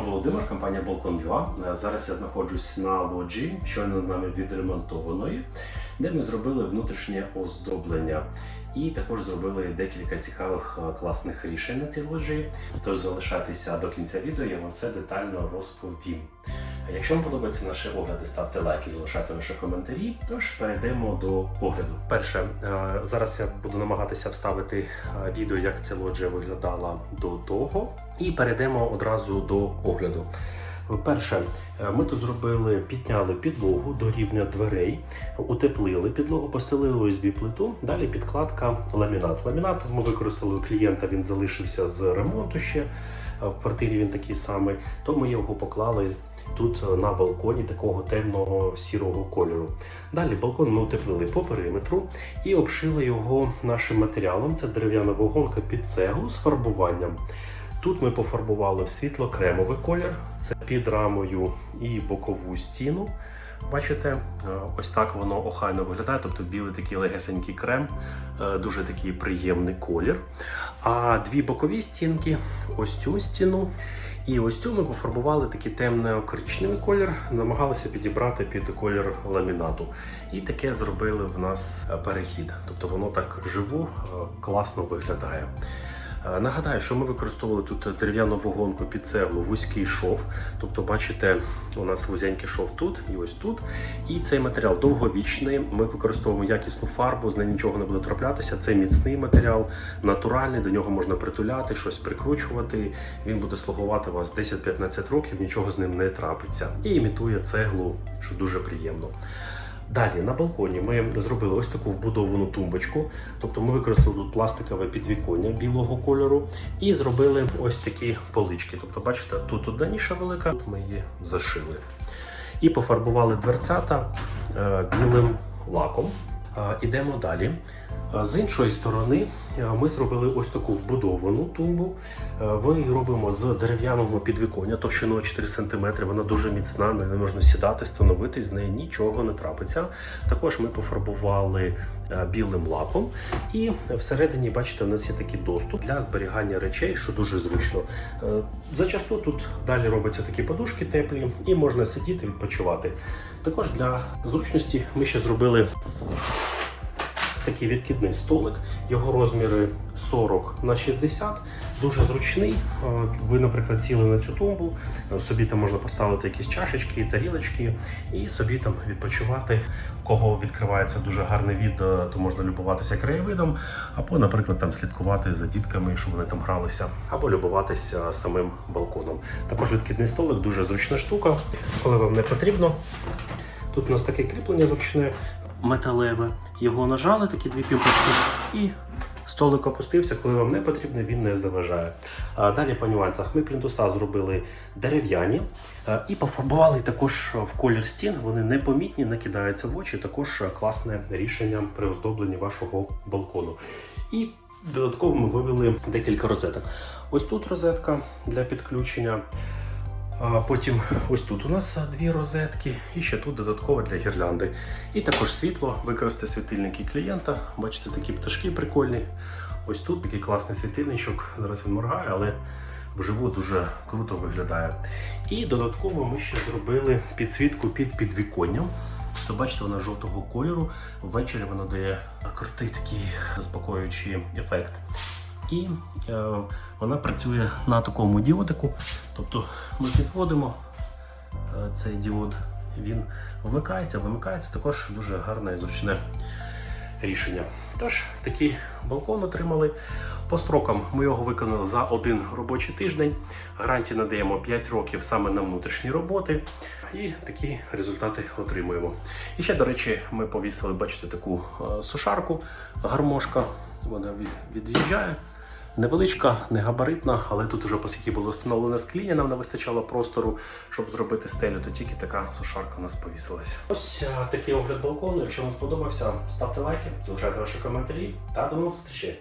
Володимир, компанія Balkon.ua. Е, Зараз я знаходжусь на лоджії, щойно нами відремонтованої, де ми зробили внутрішнє оздоблення. І також зробили декілька цікавих е, класних рішень на цій лоджії. Тож залишайтеся до кінця відео, я вам все детально розповім. Якщо вам подобаються наші огляди, ставте лайки, залишайте ваші коментарі. Тож перейдемо до огляду. Перше, е, зараз я буду намагатися вставити е, відео, як ця лоджія виглядала до того, і перейдемо одразу до огляду. Перше, е, ми тут зробили, підняли підлогу до рівня дверей, утеплили підлогу, постелили USB плиту. Далі підкладка ламінат. Ламінат ми використали у клієнта, він залишився з ремонту ще. В квартирі він такий самий, то ми його поклали тут е, на балконі такого темного сірого кольору. Далі балкон ми утеплили по периметру і обшили його нашим матеріалом. Це дерев'яна вагонка під цеглу з фарбуванням. Тут ми пофарбували світло-кремовий колір, це під рамою і бокову стіну. Бачите, е, ось так воно охайно виглядає, тобто білий такий легесенький крем, е, дуже такий приємний колір. А дві бокові стінки, ось цю стіну і ось цю ми пофарбували такий темно-коричневий колір, намагалися підібрати під колір ламінату. І таке зробили в нас перехід. Тобто воно так вживу е, класно виглядає. Е, Нагадаю, що ми використовували тут дерев'яну вагонку під цеглу, вузький шов. Тобто, бачите, у нас вузенький шов тут і ось тут. І цей матеріал довговічний. Ми використовуємо якісну фарбу, з неї нічого не буде траплятися. Це міцний матеріал, натуральний, до нього можна притуляти, щось прикручувати. Він буде слугувати вас 10-15 років, нічого з ним не трапиться. І імітує цеглу, що дуже приємно. Далі на балконі ми зробили ось таку вбудовану тумбочку. Тобто ми використали тут пластикове підвіконня білого кольору і зробили ось такі полички. Тобто, бачите, тут одна ніша велика, тут ми її зашили. І пофарбували дверцята е, білим лаком. Е, Ідемо далі. Е, З іншої сторони ми зробили ось таку вбудовану тумбу. Е, Ми її робимо з дерев'яного підвіконня товщиною 4 см. Вона дуже міцна, на неї можна сідати, становити, з неї нічого не трапиться. Також ми пофарбували е, білим лаком. І всередині, бачите, у нас є такий доступ для зберігання речей, що дуже зручно. Е, Зачасту тут далі робляться такі подушки теплі, і можна сидіти, відпочивати. Також для зручності ми ще зробили такий відкидний столик. Його розміри 40 на 60, дуже зручний. Е, Ви, наприклад, сіли на цю тумбу, е, собі там можна поставити якісь чашечки, тарілочки і собі там відпочивати. Кого відкривається дуже гарний від, е, то можна любуватися краєвидом, або, наприклад, там слідкувати за дітками, щоб вони там гралися, або любуватися самим балконом. Також відкидний столик дуже зручна штука, коли вам не потрібно. Тут у нас таке кріплення зручне, металеве. Його нажали, такі дві пімпочки, і столик опустився. Коли вам не потрібно, він не заважає. Далі по нюансах ми плінтуса зробили дерев'яні і пофарбували також в колір стін. Вони непомітні, не кидаються в очі. Також класне рішення при оздобленні вашого балкону. І Додатково ми вивели декілька розеток. Ось тут розетка для підключення. Потім ось тут у нас дві розетки, і ще тут додатково для гірлянди. І також світло, використати світильники клієнта. Бачите, такі пташки прикольні. Ось тут такий класний світильничок. Зараз він моргає, але вживу дуже круто виглядає. І додатково ми ще зробили підсвітку під підвіконням. То бачите, вона жовтого кольору. Ввечері вона дає крутий такий заспокоюючий ефект. І е, вона працює на такому діодику. Тобто ми підводимо е, цей діод, він вмикається, вимикається, також дуже гарне і зручне рішення. Тож, такий балкон отримали. По строкам ми його виконали за один робочий тиждень. Гарантії надаємо 5 років саме на внутрішні роботи. І такі результати отримуємо. І ще, до речі, ми повісили, бачите, таку е, сушарку, гармошка. Вона від'їжджає. Невеличка, негабаритна, але тут уже оскільки було встановлене скління, нам не вистачало простору, щоб зробити стелю, то тільки така сушарка у нас повісилася. Ось такий огляд балкону. Якщо вам сподобався, ставте лайки, залишайте ваші коментарі та до нових зустрічей.